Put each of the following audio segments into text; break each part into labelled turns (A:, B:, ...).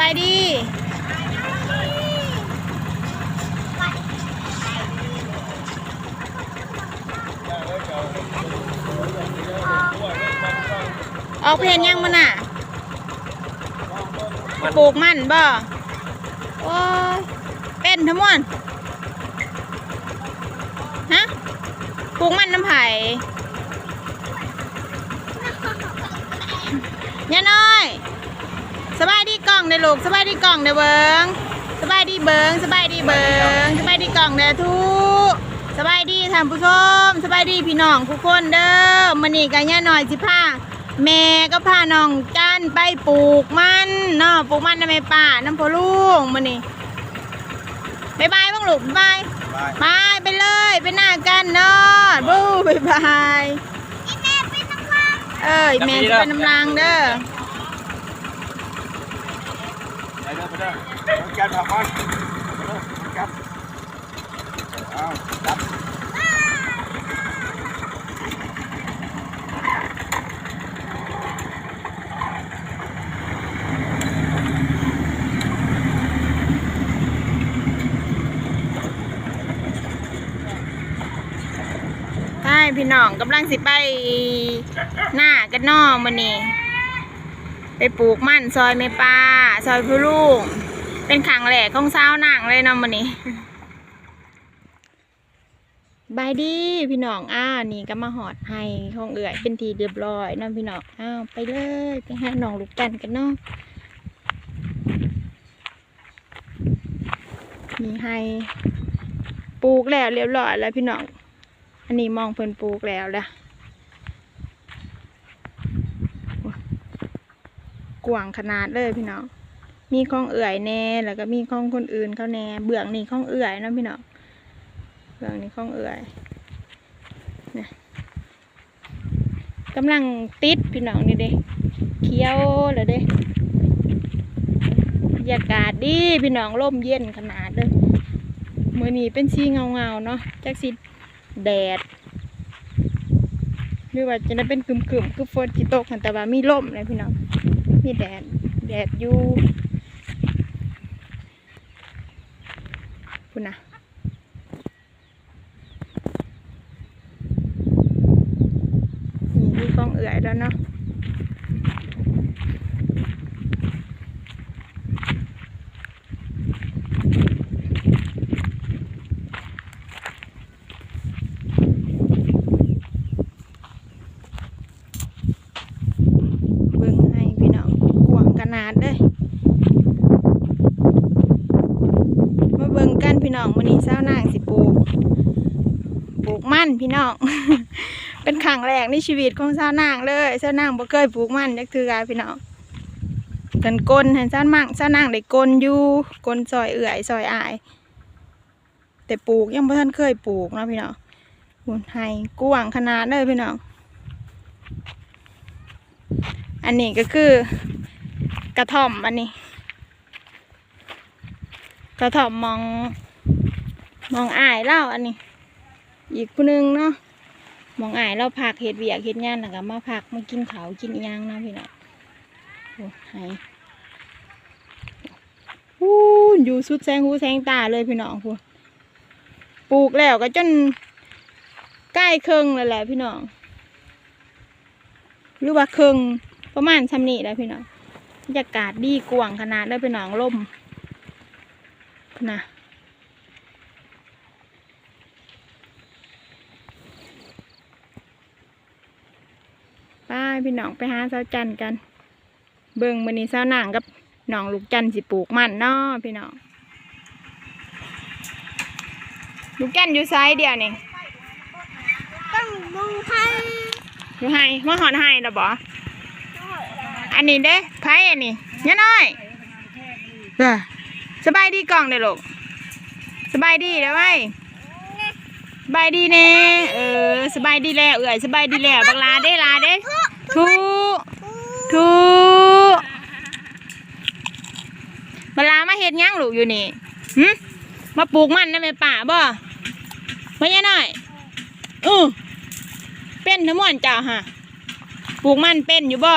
A: บายดีออกเพลงยังมันน่ะปลูกมันบ่โอ้ยเป็นทั้งหมดฮะปลูกมันน้ำไผ่ย่าน้อยส บายดีกล่องเด้อลูกสบายดีกล่องเด้อเบิงสบายดีเบิงสบายดีเบิงสบายดีกล่องเด้อทุกสบายดีท่านผู้ชมสบายดีพี่น้องทุกคนเด้อมื้อนี้ก็ย่าน้อยสิพาแม่ก็พาน้องจันไปปลูกมันเนาะปลูกมันนะแม่ป้าน้ำพอลุงมื้อนี้บ๊ายบายบ้างลูกบ๊ายบายไปไปเลยไปหน้ากันเนาะบู๊บ๊ายบายเอ้ยแม่จะเป็นน้ำลางเด้อ
B: ไปเด้อไปเด้อน้องแกนผักมันไปเด้อน้องแกนเอาจับ
A: ใช่พี่น้องกำลังสิไปหน้ากันเนอมันนี่ ไปปลูกมันซอยเมปาซอยผู้ลูก เป็นขังแหลกของเช้าหนังเลยเนาะมันนี่บายดีพี่น้องอ้าวนี่ก็มาหอดให้ของเอื่อยเป็นทีเรียบร้อยเนาะพี่น้องอ้าวไปเลยไปหาน้องลูกกันกันเนาะมีให้ปลูกแล้วเรียบร้อยแล้วพี่น้องอันนี้มองเพิ่นปลูกแล้วละ กว้างขนาดเลยพี่น้องมีข้องเอื่อยแน่แล้วก็มีข้องคนอื่นเขาแน่เบื้องนี่ข้องเอื่อยนะพี่น้องเบื้องนี่ข้องเอื่อยนี่กำลังติดพี่น้องนี่เด้เคี้ยวเลยเด้บรรยากาศดีพี่น้องร่มเย็นขนาดเลยมือนี้เป็นสีเงาเงาเนาะจักสิแดดหรือว่าจะได้เป็นกึ่มๆคือฝนที่ตกันแต่ว่ามีลมเลยพี่น้อง มีแดด แดดอยู่คุณนะนี่มีกล้องเอื่อยแล้วเนาะ เบิ่งให้พี่น้องกว้างขนาดเลยมาเบิ่งกันพี่น้องวันนี้เช้านางสิปลูกปลูก มันพี่น้อง เป็นครั้งแรกในชีวิตของเช้านางเลยเช้านางบ่เคยปลูกมันจักเทื่อพี่น้องกันกลนเห็นเช้ามั่งเช้านางได้กลนอยู่กลนซอยเอื่อยซอยอาย แต่ปลูกยังบ่ทันเคยปลูกนะพี่น้องปลูกให้กว้างขนาดเลยพี่น้อง อันนี้ก็คือกระท่อมอันนี้ กระท่อมมองมองอายเล่าอันนี้ อีกผู้หนึงเนาะมองอายเราพักเห็ดเวียกเห็ดงานแล้วก็มาพักมากินเขากินยังนะพี่น้องโอ้ให้อู้อยู่สุดแสงหูแสงตาเลยพี่น้องพูนปลูกแล้วก็จนใกล้ครึ่งแล้วแหละพี่น้องหรือว่าเครึ่งประมาณชำนี้แล้วพี่น้องบรรยากาศดีกว้างขนาดได้พี่น้องลมนะ พี่น้องไปหาเสาจันทร์กัน เบิ่งมื้อนี้เสาหนังกับน้องลูกจันทร์สิปลูกมันเนาะพี่น้องลูกจันทร์อยู่ไซด์เดียวนี่
C: ต้องดูให้
A: อยู่ให้มาหอนให้แล้วบ่อันนี้เด้ไพ่อันนี้เนี่ยน้อยเด้อสบายดีกล่องเด้อลูกสบายดีแล้วไหมสบายดีแน่เออสบายดีแล้วเอื่อยสบายดีแล้วบักลาเด้ลาเด้ ทุทุบักลามาเฮ็ดหยังลูกอยู่นี่หึมาปลูกมันนะแม่ป่าบ่มาเนี่ยน้อยอือเป็นทั้งหมดเจ้าฮะปลูกมันเป็นอยู่บ่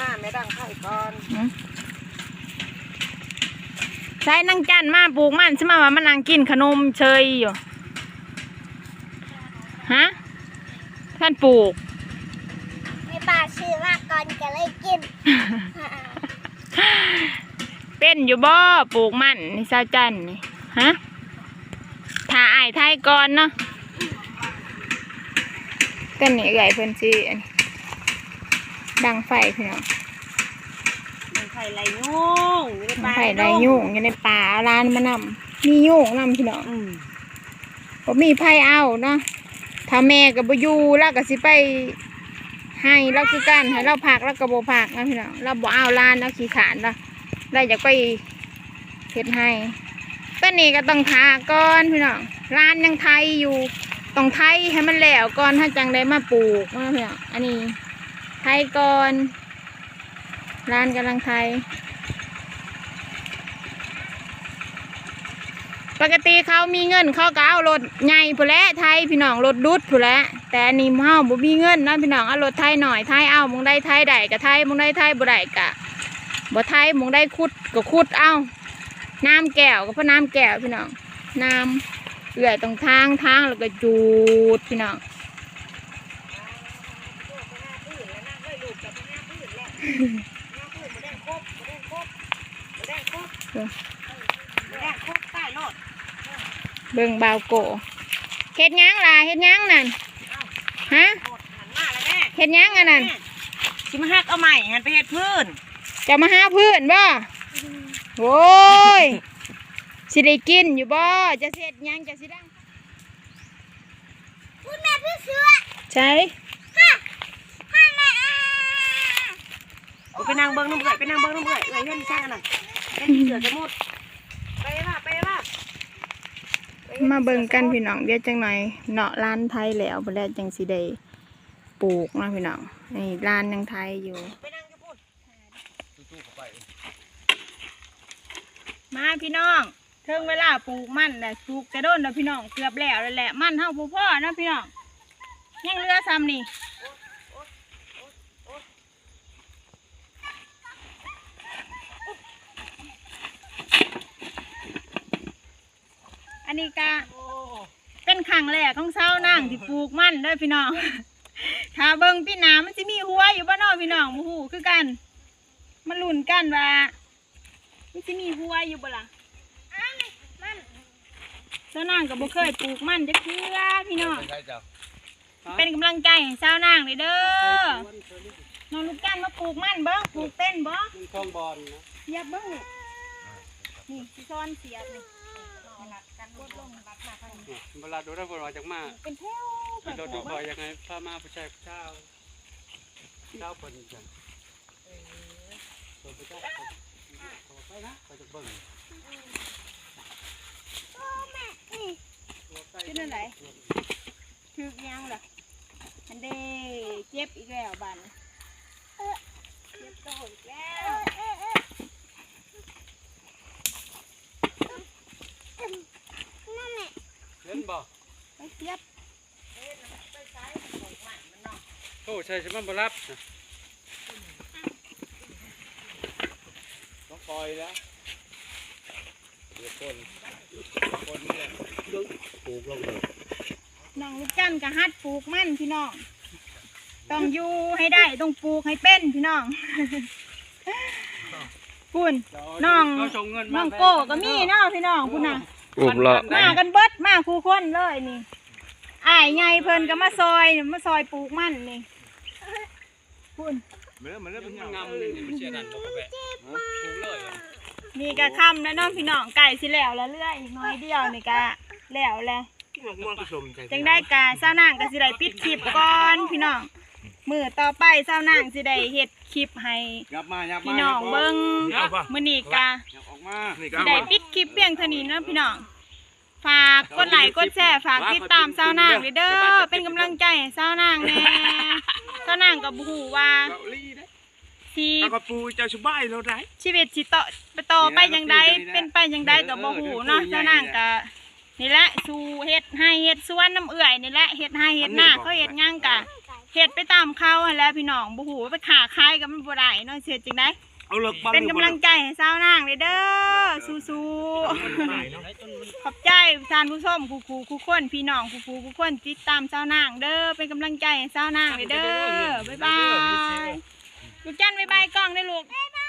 B: มาไม่ดังไข่ก่อน
A: ปใช้นางจันมาปลูกมันใช่ไหมาว่ามันนางกินขนมเชยอยู่ฮะท่านปลูก
C: มีปลาชื่ อว่าก่อนจะเลยกิน
A: เป็นอยู่บ่ปลูกมันนี่สาวจันนี่ฮะถ่าอายไทยก่อนเนาะต้นนี้ใหญ่เพิ่นสิอันนี้ดังไฟพี่น้อง
D: ไข่ไรยุ่งอยู่ใน
A: ดัง
D: ป่า
A: ไฟไรยุ่งอยู่ในป่าเอาร้านมานำมียุ่งนำพี่น้อง
D: อืม
A: ผมมีไผเอาเนาะถ้าแม่ก็บ่อยู่แล้วก็สิไป ให้เราคือกันให้เราผักเรากระโบผักนะพี่น้องเราบ่เอาลานเราขี้ขานเราได้จะไปเห็ดให้ต้นนี้ก็ต้องทาก่อนพี่น้องลานยังไทยอยู่ต้องไทยให้มันแล้วก่อนถ้าจังได้มาปลูกนะพี่น้องอันนี้ไทยก่อนลานกำลังไทย ปกติเขามีเงินเขาก็เอารถใหญ่ผู้และไทยพี่น้องรถดุดผู้และแต่อันนี้เฮาบ่มีเงินนะพี่น้องเอารถไทยหน่อยไทยเอามงได้ไทยได้ก็ไทยมงได้ไทยบ่ได้ก็บ่ไทยมงได้ขุดก็ขุดเอาน้ำแก้วก็เพราะน้ำแก้วพี่น้องน้ำเอื่อยตรงทางทางแล้วก็จูดพี่น้อง
D: แรกคุกใต้รถ
A: เบิ่งบาวโกเฮ็ดหยังล่ะเฮ็ดหยังนั่นฮะ
D: รถหันมาแล้วแม่
A: เฮ็ดหยังอันนั้น
D: สิมาฮักเอาใหม่หันไปเฮ็ดพื้น
A: จะมาหาเพื่อนบ่โว้ยสิได้กินอยู่บ่จะเสร็จยังจะสิดัง
C: พูดแม่พี่เสือ
A: ใช่
C: พ่อแม่
D: กูไปนั่งเบิ้งน้ำเบื่อยไปนั่งเบิ้งน้ำเบื่อยเอ้ยเห็นช่างอันนั้นเห็นเสือจะมุดไปว่าไปว่า
A: มาเบิ่งกันพี่น้องเดี๋ยวจังหน่อยเนาะร้านไทยแล้วบ่แล้วจังสิได้ปลูกนะพี่น้องนี่ร้านยังไทยอยู่มาพี่น้องถึงเวลาปลูกมันแหละปลูกจะโดนแล้วพี่น้องเกือบแล้วแล้วแหละมันเฮาผู้พ่อนะพี่น้องยังเหลือซ้ำนี่ อันนี้ก็เป็นครั้งแรกของเช้านั่งที่ปลูกมันเด้อพี่น้องถ้าเบิ่งพี่น้ำมันจะมีหัวอยู่บ้านนอกพี่น้องมูหูคือกันมาลุ้นกันว่ามันจะมีหัวอยู่บ่ล่ะ
C: มัน
A: เจ้านางก็บ่เคยปลูกมันจักเทื่อพี่น้อง
B: ใช่จ้ะ
A: เป็นกำลังใจให้ชาวนางเลยเด้อน้องลูกกันมาปลูกมันเบิ่งปลูกเต้นบ่
E: มันคลองบอลนะ
A: เสียบเบิ่งนี่นี่สิซ้อนเสียบนี่
E: เวลาดูได้บอลจากมา
A: เป็นแถวไป
E: โดน
A: ปลู
E: ดู
A: ก
E: บ
A: มั
E: อย
A: น
E: ยังไงพามาผู้ชายผู้เจ้าเจ้าคนจังตัวผู้เจ้าขอไปนะไปจะเบิ่ง
A: เป็นอันไหนถึกยังล่ะอันเด้เจ็บอีกแล้วบัดนี้เจ็บโตอีกแล้ว
C: นั่นแหละ
E: เล่นบ่
A: ไปเสียบ
E: โอ้ใช่ใช่ไหมบ่รับนะ
B: ต้องปล่อยแล้วเดี๋ยวคนคนเนี่ยปลูกลงเลย
A: น้องลูกจันก็ฮัดปลูกมันพี่น้อง ต้องอยู่ให้ได้ต้องปลูกให้เป็นพี่น้องคุณน้อง
E: เราส่งเงิน
A: น้
E: มา
A: องโก้ก็มีเนาะพี่น้องคุณน่ะ
E: อุ้มละ
A: มากันเบิดมาคู่คนเลยนี่อ้ายใหญ่เพิ่นก็มาซอยมาซอยปลูกมันนี่คุณ
B: เหมือนเหมือนเรื่องเป็น
E: งางา
B: มม
E: เลยไม่เชื่อนั่นบ่กระแบะถูกเลย
A: นี่ก็คำแล้วเน้องพี่น้องไก่สิแล้วแล้วเรื่อยอีกน้อยเดียวนี่ก็แล้วแหละ
B: ม่วงผสมใจ
A: จังได้กะเจ้านางก็สิได้ปิดคลิปก่อนพี่น้อง มือต่อไปเจ้านางสิได้เฮ็ดคลิปให้
B: ยับมายับมา
A: พี่น้องเบิ่งมื้อนี้กะ
B: ยับออกมานี่
A: สิได้ปิดคลิปเพียงเท่านี้เนาะพี่น้องฝากกดไลค์กดแชร์ฝากติดตามสาวนางด้วยเด้อเป็นกำลังใจให้สาวนางแหน่สาวนางก็บ่ฮู้ว่า
B: เกาหลีนะ
A: สิ
B: เอากระปูเจ้าสบายแล้วได้
A: ชีวิตสิต่อไปต่อไปจังไดเป็นไปจังไดก็บ่ฮู้เนาะสาวนางก็นี่แหละสู่เฮ็ดให้เฮ็ดสวนน้ำเอื่อยนี่แหละเฮ็ดให้เฮ็ดหน้าเขาเฮ็ดหยังกะ เฮ็ดไปตามเขาหั่นแหล้วพี่น้องบ่ฮู้ว่าไปขาขายก็มันบ่ได้เนาะเฮ็ดจังได๋
B: เอาเลิกบัง
A: เป็นกำลังใจให้สาวนางเลยเด้อสู้ๆ ขอบใจท่านผู้ชมครูครูครูคนพี่น้องครูครูครูคนติดตามสาวนางเด้อเป็นกำลังใจให้สาวนางเลยเด้อบ๊ายบายลูกจันบ๊ายบายกล้องได้อลูก
C: บ๊าย